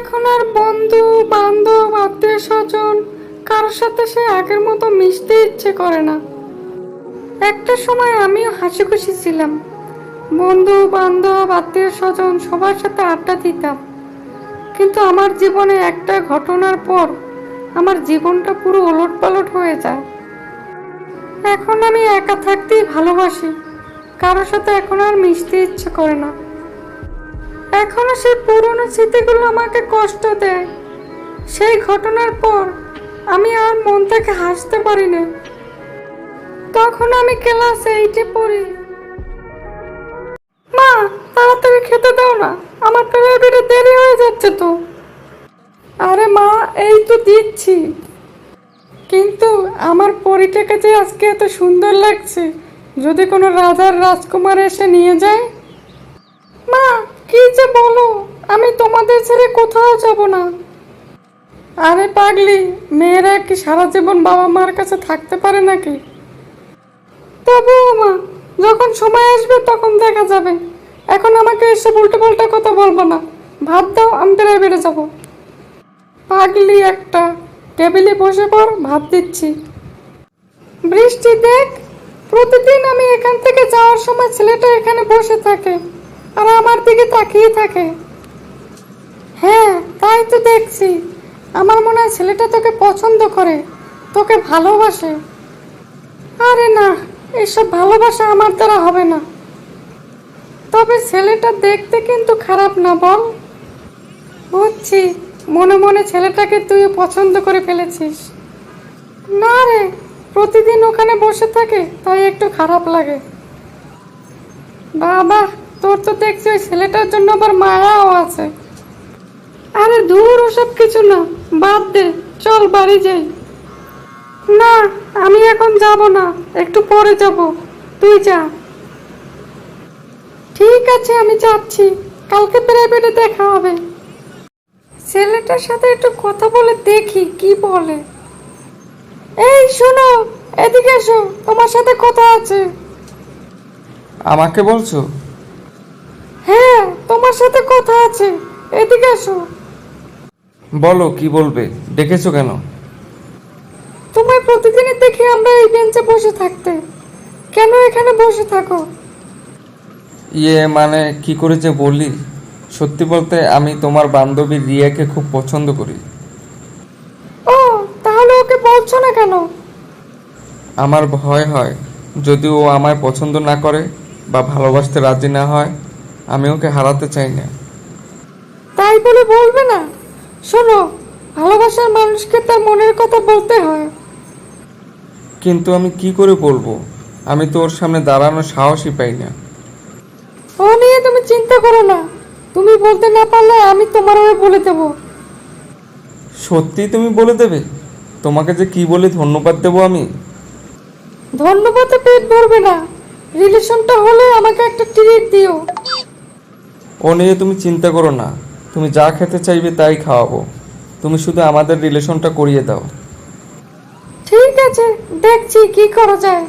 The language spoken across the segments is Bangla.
এখন আর বন্ধু, বান্ধব, আত্মীয় স্বজন, কারোর সাথে সে আগের মতো মিশতে ইচ্ছে করে না। একটা সময় আমিও হাসি খুশি ছিলাম। বন্ধু, বান্ধব, আত্মীয় স্বজন সবার সাথে আড্ডা দিতাম। কিন্তু আমার জীবনে একটা ঘটনার পর আমার জীবনটা পুরো ওলট পালট হয়ে যায়। এখন আমি একা থাকতেই ভালোবাসি। কারোর সাথে এখন আর মিশতে ইচ্ছে করে না। এখনও সেই পুরনো স্মৃতিগুলো আমাকে কষ্ট দেয়। সেই ঘটনার পর আমি আর মন থেকে হাসতে পারি না তখন আমি ক্লাস এইটে পড়ি। মা, তাড়াতাড়ি খেতে দাও না, আমার প্রাইভেটে দেরি হয়ে যাচ্ছে তো। আরে মা, এই তো দিচ্ছি। কিন্তু আমার পরিটাকে যে আজকে এত সুন্দর লাগছে, যদি কোনো রাজার রাজকুমার এসে নিয়ে যায়? মা কি যে বলো? আমি তোমাদের ছেড়ে কোথাও যাব না। আরে পাগলি, মেয়েরা কি সারা জীবন বাবা মার কাছে থাকতে পারে নাকি? তবুও মা, যখন সময় আসবে তখন দেখা যাবে। এখন আমাকে এসে উল্টো পাল্টা কথা বলব না। ভাত দাও, আমি প্রাইভেটে যাব। পাগলি একটা, টেবিলে বসে পর ভাত দিচ্ছি। বৃষ্টি দেখ, প্রতিদিন আমি এখান থেকে যাওয়ার সময় ছেলেটা এখানে বসে থাকে। আর আমার দিকে তাকিয়ে থাকে। হ্যাঁ তাই তো দেখছি। আমার মনে হয় ছেলেটা তোকে পছন্দ করে, তোকে ভালোবাসে। আরে না, এসব ভালোবাসা আমার দ্বারা হবে না। তবে ছেলেটা দেখতে কিন্তু খারাপ না, বল। বুঝছি, মনে মনে ছেলেটাকে তুই পছন্দ করে ফেলেছিস। না রে, প্রতিদিন ওখানে বসে থাকে, তাই একটু খারাপ লাগে। বাবা তোর তো দেখছি ওই ছেলেটার জন্য আবার মায়াও আছে। আরে দূর, ওসব কিছু না, বাদ দে, চল বাড়ি যাই। না, আমি এখন যাব না, একটু পরে যাব, তুই যা। ঠিক আছে, আমি যাচ্ছি, কালকে প্রাইভেটে দেখা হবে। ছেলেটার সাথে একটু কথা বলে দেখি, কি বলে। এই, শোনো, এদিকে এসো, তোমার সাথে কথা আছে। আমাকে বলছো? হ্যাঁ তোমার সাথে কথা আছে। এদিকে এসো। বলো কি বলবে? ডেকেছো কেন? তোমায় প্রতিদিনই দেখি আমরা এই বেঞ্চে বসে থাকতে। কেন এখানে বসে থাকো? ইয়ে মানে কি করে যে বলি? সত্যি বলতে আমি তোমার বান্ধবী রিয়াকে খুব পছন্দ করি। ও তাহলে ওকে বলছো না কেন? আমার ভয় হয় যদি ও আমায় পছন্দ না করে বা ভালোবাসতে রাজি না হয় আমি ওকে হারাতে চাই না। তাই বলে বলবে না। শোনো ভালোবাসার মানুষকে তার মনের কথা বলতে হয়। কিন্তু আমি কি করে বলব? আমি তো ওর সামনে দাঁড়ানোর সাহসই পাই না। ও নিয়ে তুমি চিন্তা করো না। তুমি বলতে না পারলে আমি তোমার হয়ে বলে দেবো। সত্যি তুমি বলে দেবে? তোমাকে যে কি বলে ধন্যবাদ দেবো আমি? ধন্যবাদে পেট ভরবে না। রিলেশনটা হলে আমাকে একটা ট্রিট দিও। ও নিয়ে তুমি চিন্তা করো না। তুমি যা খেতে চাইবে তাই খাওয়াবো। তুমি শুধু আমাদের রিলেশনটা করিয়ে দাও। ঠিক আছে দেখছি কি করা যায়।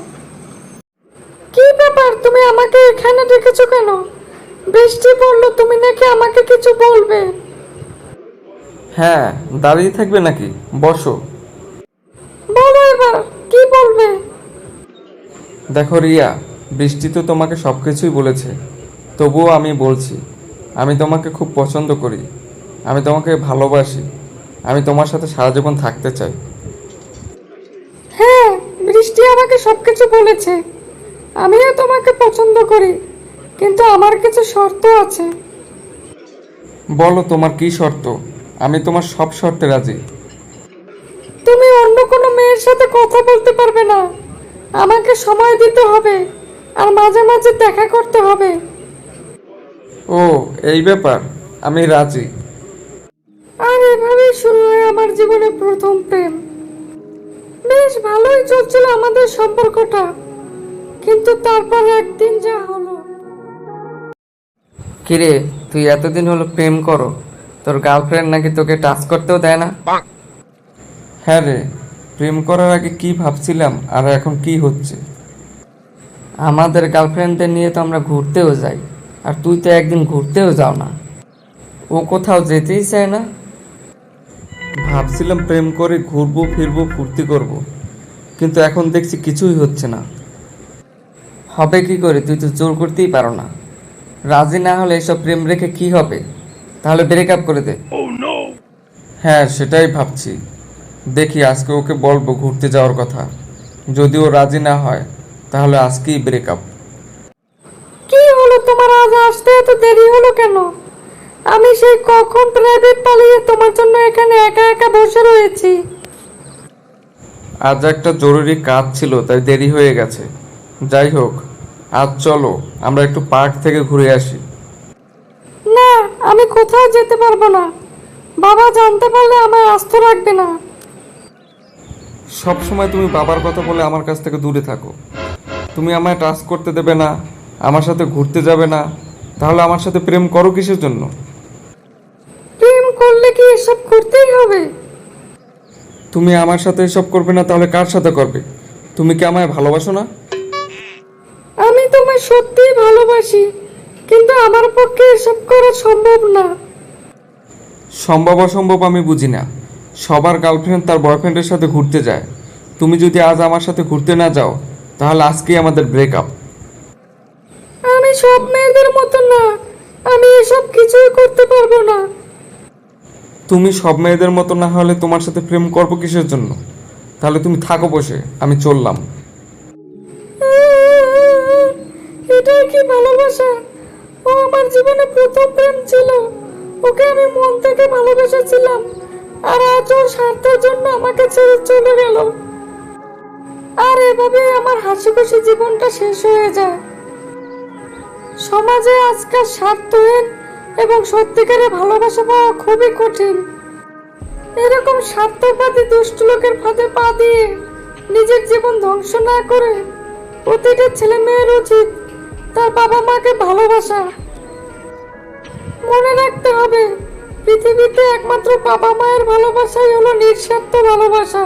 কি ব্যাপার তুমি আমাকে এখানে ডেকেছো কেন? বৃষ্টি বলল তুমি নাকি আমাকে কিছু বলবে? হ্যাঁ দাঁড়িয়ে থাকবে নাকি? বসো। বলো এবার কি বলবে? দেখো রিয়া বৃষ্টি তো তোমাকে সব কিছুই বলেছে। তবুও আমি বলছি আমি তোমাকে খুব পছন্দ করি। আমি তোমাকে ভালোবাসি। আমি তোমার সাথে সারা জীবন থাকতে চাই। হ্যাঁ বৃষ্টি আমাকে সবকিছু বলেছে। আমিও তোমাকে পছন্দ করি। কিন্তু আমার কিছু শর্ত আছে। বলো তোমার কি শর্ত? আমি তোমার সব শর্তে রাজি। তুমি অন্য কোনো মেয়ের সাথে কথা বলতে পারবে না। আমাকে সময় দিতে হবে। আর মাঝে মাঝে দেখা করতে হবে। ও এই ব্যাপার আমি রাজি। আর এভাবেই শুরু হয় আমার জীবনে প্রথম প্রেম। বেশ ভালোই চলছিল আমাদের সম্পর্কটা কিন্তু তারপর একদিন যা হলো। কিরে তুই এতদিন হলো প্রেম করো তোর গার্লফ্রেন্ড নাকি তোকে টাচ করতেও দেয় না? হ্যাঁ রে প্রেম করার আগে কি ভাবছিলাম আর এখন কি হচ্ছে? আমাদের গার্লফ্রেন্ডদের নিয়ে তো আমরা ঘুরতেও যাই। আর তুই তো একদিন ঘুরতেও যাও না। ও কোথাও যেতেই চায় না। ভাবছিলাম প্রেম করে ঘুরবো ফিরবো ফুর্তি করব। কিন্তু এখন দেখছি কিছুই হচ্ছে না। হবে কি করে? তুই তো জোর করতেই পারো না। রাজি না হলে এসব প্রেম রেখে কি হবে? তাহলে ব্রেকআপ করে দে। হ্যাঁ সেটাই ভাবছি। দেখি আজকে ওকে বলব ঘুরতে যাওয়ার কথা। যদি ও রাজি না হয় তাহলে আজকেই ব্রেকআপ কি হলো তোমার আজ আসতে এত দেরি হলো কেন? আমি সেই কখন প্রাইভেট পালিয়ে তোমার জন্য এখানে একা একা বসে রয়েছি। আজ একটা জরুরি কাজ ছিল তাই দেরি হয়ে গেছে। যাই হোক আজ চলো আমরা একটু পার্ক থেকে ঘুরে আসি। না আমি কোথাও যেতে পারব না। বাবা জানতে পারলে আমায় আস্ত রাখবে না। সব সময় তুমি বাবার কথা বলে আমার কাছ থেকে দূরে থাকো। তুমি আমায় টাচ করতে দেবে না। আমার সাথে ঘুরতে যাবে না তাহলে আমার সাথে প্রেম করো কিসের জন্য? প্রেম করলে কি এসব করতেই হবে? তুমি আমার সাথে এসব করবে না তাহলে কার সাথে করবে? তুমি কি আমায় ভালোবাসো না? আমি তোমায় সত্যিই ভালোবাসি কিন্তু আমার পক্ষে এসব করা সম্ভব না। সম্ভব অসম্ভব আমি বুঝি না। সবার গার্লফ্রেন্ড তার বয়ফ্রেন্ডের সাথে ঘুরতে যায়। তুমি যদি আজ আমার সাথে ঘুরতে না যাও তাহলে আজকেই আমাদের ব্রেকআপ সব মেয়েদের মতো না। আমি এসব কিছুই করতে পারব না। তুমি সব মেয়েদের মতো না হলে তোমার সাথে প্রেম করব কিসের জন্য? তাহলে তুমি থাকো বসে আমি চললাম। এটাই কি ভালোবাসা? ও আমার জীবনে প্রথম প্রেম ছিল। ওকে আমি মন থেকে ভালোবেসেছিলাম। আর আজ ওর স্বার্থের জন্য আমাকে ছেড়ে চলে গেল। আর এভাবে আমার হাসি খুশি জীবনটা শেষ হয়ে যায়। সমাজে আজকাল স্বার্থহীন এবং সত্যিকারের ভালোবাসা পাওয়া খুবই কঠিন। এরকম স্বার্থবাদী দুষ্ট লোকের ফাঁদে পা দিয়ে নিজের জীবন ধ্বংস না করে প্রতিটা ছেলে মেয়ের উচিত তার বাবা মাকে ভালোবাসা। মনে রাখতে হবে, পৃথিবীতে একমাত্র বাবা মায়ের ভালোবাসাই হলো নিঃস্বার্থ ভালোবাসা।